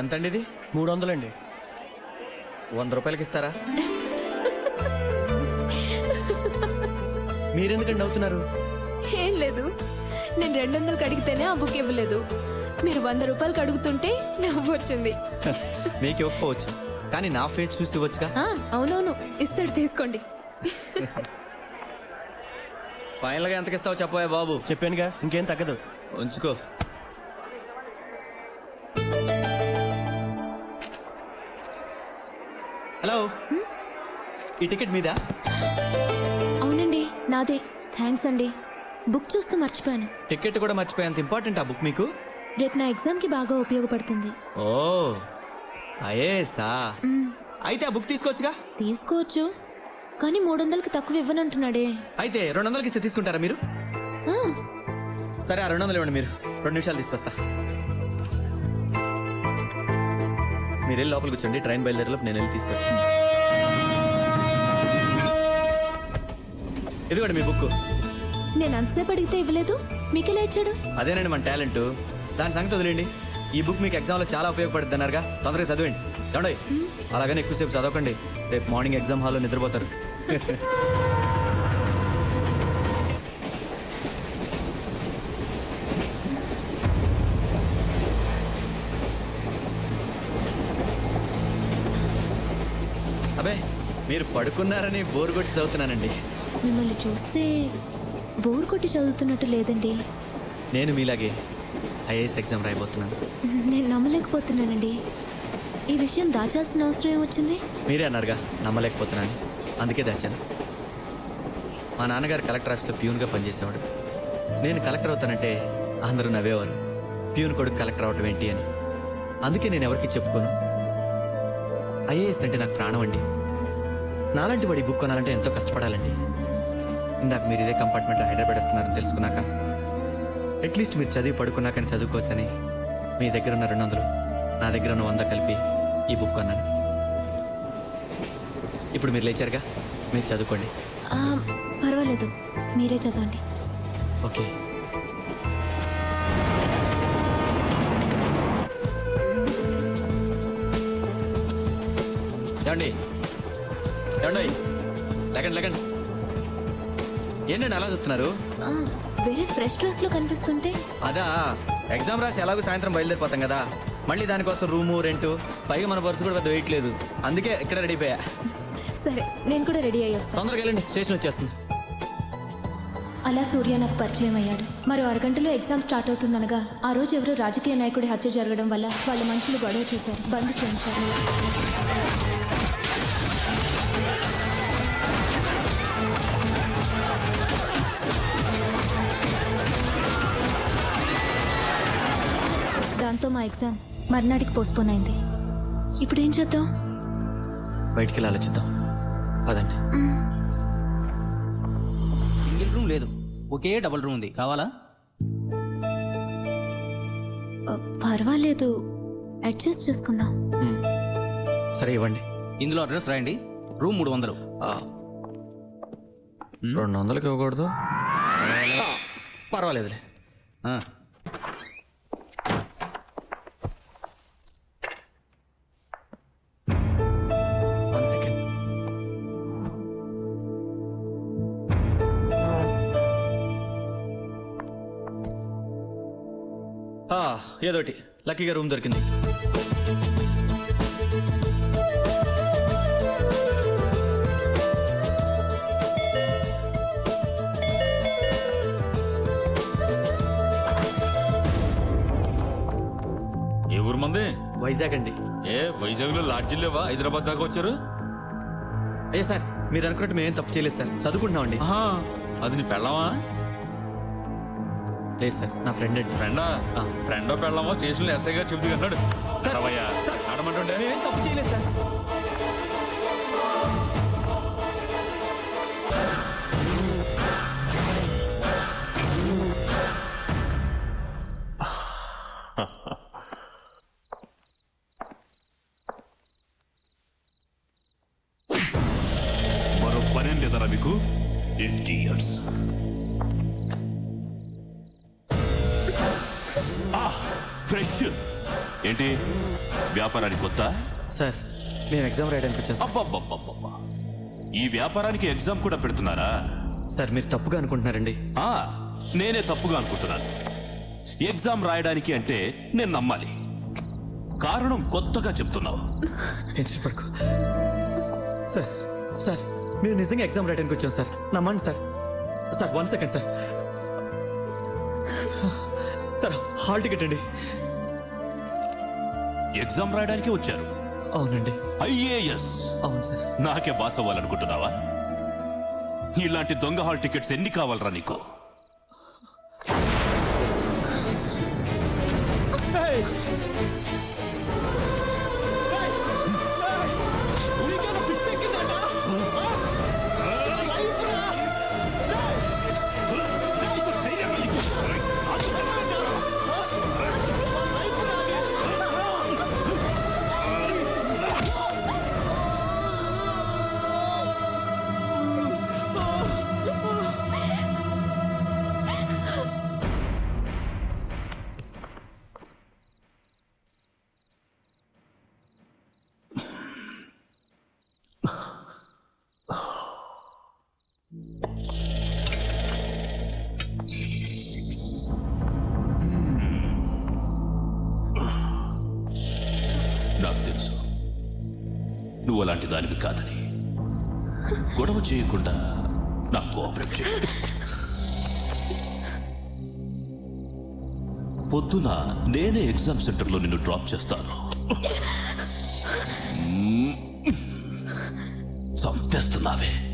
ఎంతండి ఇది? మూడు వందలండి వంద రూపాయలకి ఇస్తారా? మీరెందుకండి అవుతున్నారు ఏం లేదు. నేను రెండు వందలకి అడిగితేనే ఆ బుక్ ఇవ్వలేదు. మీరు వంద రూపాయలకి అడుగుతుంటే నవ్వు వచ్చింది మీకు ఇవ్వకపోవచ్చు కానీ నా ఫేస్ చూసి ఇవ్వచ్చుగా? ఆ, అవునవును. ఇస్తాడు తీసుకోండి. ఫైనల్గా ఎంతకి ఇస్తావు చెప్పవా బాబు. చెప్పానుగా ఇంకేం తగ్గదు. ఉంచుకో. హలో. ఈ టికెట్ మీద? అవునండి నాదే. థ్యాంక్స్ అండి. బుక్ చూస్తూ మర్చిపోయాను. టికెట్ కూడా మర్చిపోయేంత ఇంపార్టెంట్ ఆ బుక్ మీకు? రేపు నా ఎగ్జామ్కి బాగా ఉపయోగపడుతుంది. ఓ అయేసా మ్, అయితే ఆ బుక్ తీసుకోవచ్చుగా? తీసుకోవచ్చు. కానీ మూడు వందలకి తక్కువ ఇవ్వనంటున్నాడే. అయితే రెండు వందలకి ఇస్తే తీసుకుంటారా మీరు? ఆ, సరే ఆ రెండు వందలు ఇవ్వండి మీరు. రెండు నిమిషాలు తీసుకొస్తా. మీరు వెళ్ళి లోపలికి కూర్చోండి ట్రైన్ బయలుదేరేలోపు నేను వెళ్ళి తీసుకొస్తాను ఇదిగోండి మీ బుక్ నేను అంతసేపు అడిగితే ఇవ్వలేదు? మీకెలా ఇచ్చాడు? అదేనండి మన టాలెంట్. దాని సంగతి వదిలేండి ఈ బుక్ మీకు ఎగ్జామ్లో చాలా ఉపయోగపడుతుంది అన్నారుగా. తొందరగా చదివండి ఏమండి అలాగని ఎక్కువసేపు చదవకండి. రేపు మార్నింగ్ ఎగ్జామ్ హాల్లో నిద్రపోతారు. అబే మీరు పడుకున్నారని బోర్ కొట్టి చదువుతున్నానండి. మిమ్మల్ని చూస్తే బోర్ కొట్టి చదువుతున్నట్టు లేదండి. నేను మీలాగే ఐఏఎస్ ఎగ్జామ్ రాయబోతున్నాను. నేను నమ్మలేకపోతున్నానండి. ఈ విషయం దాచాల్సిన అవసరం ఏమొచ్చింది? మీరే అన్నారుగా నమ్మలేకపోతున్నాను. అందుకే దాచాను. మా నాన్నగారు కలెక్టర్ ఆఫీస్లో ప్యూన్గా పనిచేసేవాడు. నేను కలెక్టర్ అవుతానంటే అందరూ నవ్వేవారు. ప్యూన్ కొడుకు కలెక్టర్ అవటం ఏంటి అని. అందుకే నేను ఎవరికి చెప్పుకోను? ఐఏఎస్ అంటే నాకు ప్రాణం అండి. నాలాంటి వాడి బుక్ కొనాలంటే ఎంతో కష్టపడాలండి. ఇందాక మీరు ఇదే కంపార్ట్మెంట్లో హైదరాబాద్ వస్తున్నారని తెలుసుకున్నాక అట్లీస్ట్ మీరు చదివి పడుకున్నాకని చదువుకోవచ్చని మీ దగ్గర ఉన్న రెండు వందలు నా దగ్గర ఉన్న వంద కలిపి ఈ బుక్ కొన్నాను. ఇప్పుడు మీరు లేచారుగా? మీరు చదువుకోండి. పర్వాలేదు. మీరే చదవండి. ఓకే. ఏమండి? ఏమండి? లేకండి లేకండి ఏంటండి అలా చూస్తున్నారు? ఆ, వేరే ఫ్రెష్ డ్రెస్లో కనిపిస్తుంటే. అదా ఎగ్జామ్ రాసి ఎలాగో సాయంత్రం బయలుదేరిపోతాం కదా. మళ్ళీ దానికోసం రూము రెంటు పైగా మన పర్సు కూడా పెద్ద వెయిట్ లేదు. అందుకే ఇక్కడ రెడీ అయిపోయా. సరే నేను కూడా రెడీ అయ్యి వస్తాను తొందరగా వెళ్ళండి స్టేషన్ వచ్చేస్తుంది. అలా సూర్య నాకు పరిచయం అయ్యాడు. మరో అరగంటలో ఎగ్జామ్ స్టార్ట్ అవుతుందనగా ఆ రోజు ఎవరో రాజకీయ నాయకుడి హత్య జరగడం వల్ల వాళ్ళ మనుషులు గొడవ చేశారు బంద్ చేయించారు. దాంతో మా ఎగ్జామ్ మర్నాటికి పోస్ట్పోన్ అయింది. ఇప్పుడు ఏం చేద్దాం? బయటికి వెళ్ళి ఆలోచిద్దాం. పదండి. సింగిల్ రూమ్ లేదు. ఒకే డబుల్ రూమ్ ఉంది. కావాలా? పర్వాలేదు. అడ్జస్ట్ చేసుకుందాం. సరే ఇవ్వండి. ఇందులో అడ్రస్ రాయండి. రూమ్ మూడు వందలు. రెండు వందలకి ఇవ్వకూడదు. ఆ, పర్వాలేదులే ఏదోటి. లక్కీగా రూమ్ దొరికింది. ఏ ఊరు మంది? వైజాగ్ అండి. ఏ వైజాగ్లో లాడ్జిల్ లేవా? హైదరాబాద్ దాకా వచ్చారు? అయ్యా సార్ మీరు అనుకున్నట్టు మేమేం తప్పు చేయలేదు సార్. చదువుకుంటున్నామండి. ఆహా అది నీ పెళ్ళమా? లేదు సార్ నా ఫ్రెండ్ అండి. ఫ్రెండా ఆ. ఫ్రెండో పెళ్ళమో చేసిన ఎస్ఐ గారు చెబుతూ అన్నాడు సార్, సార్. ఆడమంటుండే. మేమేం తప్పు చేయలేదు సార్ మరో పనేం లేదరా మీకు? ఇడియట్స్ ఫ్రెష్ ఏంటి? వ్యాపారానికి కొత్త? సార్ నేను ఎగ్జామ్ రాయడానికి వచ్చాను సార్. అబ్బబ్బబ్బబ్బబ్బా. ఈ వ్యాపారానికి ఎగ్జామ్ కూడా పెడుతున్నారా? సార్ మీరు తప్పుగా అనుకుంటున్నారండి. ఆ నేనే తప్పుగా అనుకుంటున్నాను. ఎగ్జామ్ రాయడానికి అంటే నేను నమ్మాలి. కారణం కొత్తగా చెప్తున్నావు. టెన్షన్ పడుకో. సార్ సార్ మీరు నిజంగా ఎగ్జామ్ రాయడానికి వచ్చాం సార్. నమ్మండి sir. Sir one second sir. Sir hall ticket అండి. ఎగ్జామ్ రాయడానికి వచ్చారు. అవునండి. ఐఏఎస్. అవును సార్. నాకే బాస్ అవ్వాలనుకుంటున్నావా? ఇలాంటి దొంగ హాల్ టికెట్స్ ఎన్ని కావాలరా నీకు? నాకు నువ్వు అలాంటి దానివి కాదని. గొడవ చేయకుండా నాకు కోఆపరేట్ చేయ. పొద్దున నేనే ఎగ్జామ్ సెంటర్లో నిన్ను డ్రాప్ చేస్తాను. చంపేస్తున్నావే.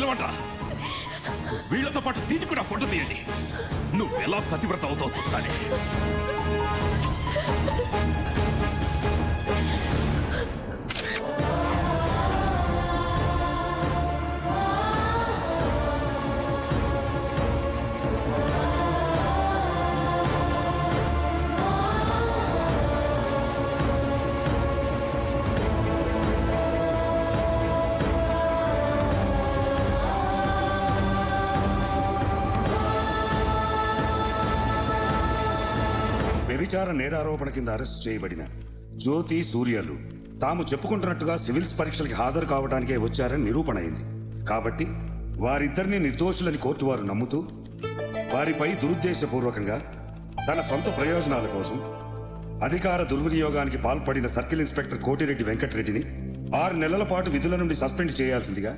పిలవట్రా వీళ్ళతో పాటు దీన్ని కూడా ఫోటో తీయండి. నువ్వు ఎలా పతివ్రత అవుతావు చూస్తానే. వ్యభిచార నేరారోపణ కింద అరెస్ట్ చేయబడిన జ్యోతి సూర్యలు తాము చెప్పుకుంటున్నట్టుగా సివిల్స్ పరీక్షలకి హాజరు కావడానికే వచ్చారని నిరూపణ అయింది. కాబట్టి వారిద్దరిని నిర్దోషులని కోర్టు వారు నమ్ముతూ వారిపై దురుద్దేశపూర్వకంగా తన సొంత ప్రయోజనాల కోసం అధికార దుర్వినియోగానికి పాల్పడిన సర్కిల్ ఇన్స్పెక్టర్ కోటిరెడ్డి వెంకటరెడ్డిని ఆరు నెలల పాటు విధుల నుండి సస్పెండ్ చేయాల్సిందిగా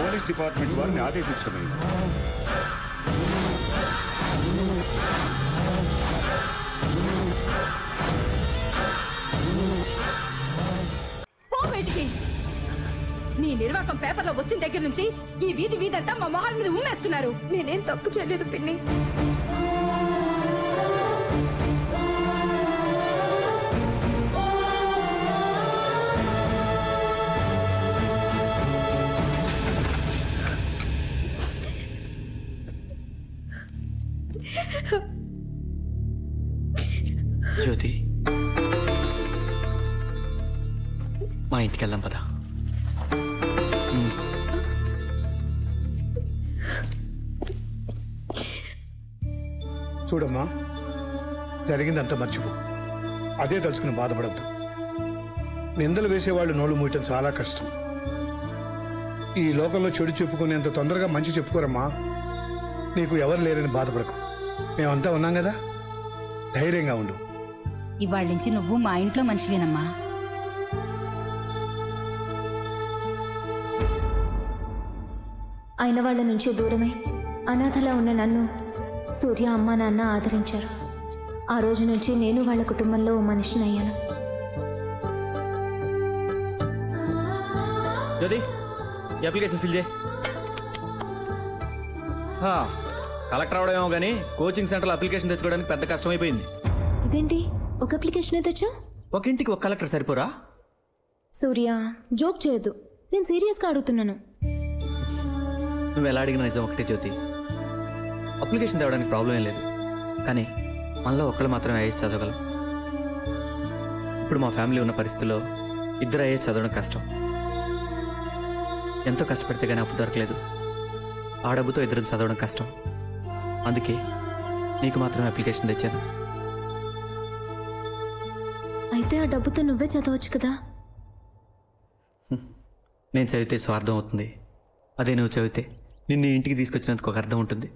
పోలీస్ డిపార్ట్మెంట్ వారిని ఆదేశించడమైంది. నీ నిర్వాకం పేపర్లో వచ్చిన దగ్గర నుంచి ఈ వీధి వీధంతా మా మొహాల మీద ఉమ్మేస్తున్నారు. నేనేం తప్పు చేయలేదు పిన్ని. వెళ్దాం పదా. చూడమ్మా జరిగిందంతా మర్చిపో. అదే తలుచుకుని బాధపడద్దు. నిందలు వేసేవాళ్ళు నోళ్ళు మూయటం చాలా కష్టం. ఈ లోకంలో చెడు చెప్పుకునేంత తొందరగా మంచి చెప్పుకోరమ్మా. నీకు ఎవరు లేరని బాధపడకు. మేమంతా ఉన్నాం కదా. ధైర్యంగా ఉండు. ఇవాళ నుంచి నువ్వు మా ఇంట్లో మనిషివేనమ్మా. అయిన వాళ్ళ నుంచి దూరమై. అనాథలా ఉన్న నన్ను సూర్య అమ్మ నాన్న ఆదరించారు. ఆ రోజు నుంచి నేను వాళ్ళ కుటుంబంలో ఓ మనిషిని అయ్యాను జ్యోతి ఈ అప్లికేషన్ ఫిల్ చేయి. కలెక్టర్ అవడమేమో కానీ కోచింగ్ సెంటర్లో అప్లికేషన్ తెచ్చుకోవడానికి పెద్ద కష్టమైపోయింది. ఇదేంటి? ఒక అప్లికేషన్ తెచ్చా? ఒక ఇంటికి ఒక కలెక్టర్ సరిపోరా? సూర్య జోక్ చేయొద్దు. నేను సీరియస్గా అడుగుతున్నాను. నువ్వు ఎలా అడిగిన నిజం ఒకటే జ్యోతి. అప్లికేషన్ తేవడానికి ప్రాబ్లం ఏం లేదు. కానీ మనలో ఒకళ్ళు మాత్రమే ఐఏఎస్ చదవగలం. ఇప్పుడు మా ఫ్యామిలీ ఉన్న పరిస్థితుల్లో ఇద్దరు ఐఏఎస్ చదవడం కష్టం. ఎంతో కష్టపడితే కానీ అప్పు దొరకలేదు. ఆ డబ్బుతో ఇద్దరు చదవడం కష్టం. అందుకే నీకు మాత్రమే అప్లికేషన్ తెచ్చాను. అయితే ఆ డబ్బుతో నువ్వే చదవచ్చు కదా? నేను చదివితే స్వార్థం అవుతుంది. అదే నువ్వు చదివితే. నిన్ను ఇంటికి తీసుకొచ్చినందుకు ఒక అర్థం ఉంటుంది.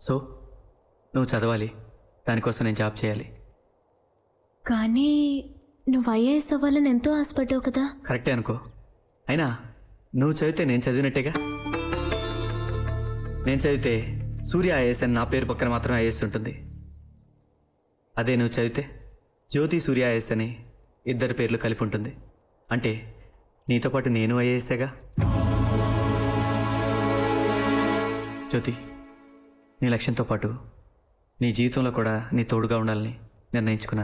సో నువ్వు చదవాలి. దానికోసం నేను జాబ్ చేయాలి. కానీ నువ్వు ఐఏఎస్ అవ్వాలని ఎంతో ఆశపడ్డావు కదా? కరెక్టే అనుకో. అయినా నువ్వు చదివితే నేను చదివినట్టేగా? నేను చదివితే సూర్య ఐఏఎస్ అని నా పేరు పక్కన మాత్రం ఐఏఎస్ ఉంటుంది. అదే నువ్వు చదివితే జ్యోతి సూర్య ఐఏఎస్ అని ఇద్దరి పేర్లు కలిపి ఉంటుంది. అంటే నీతో పాటు నేను ఐఏఎస్ఏగా? జ్యోతి నీ లక్ష్యంతో పాటు నీ జీవితంలో కూడా నీ తోడుగా ఉండాలని నిర్ణయించుకున్నాను.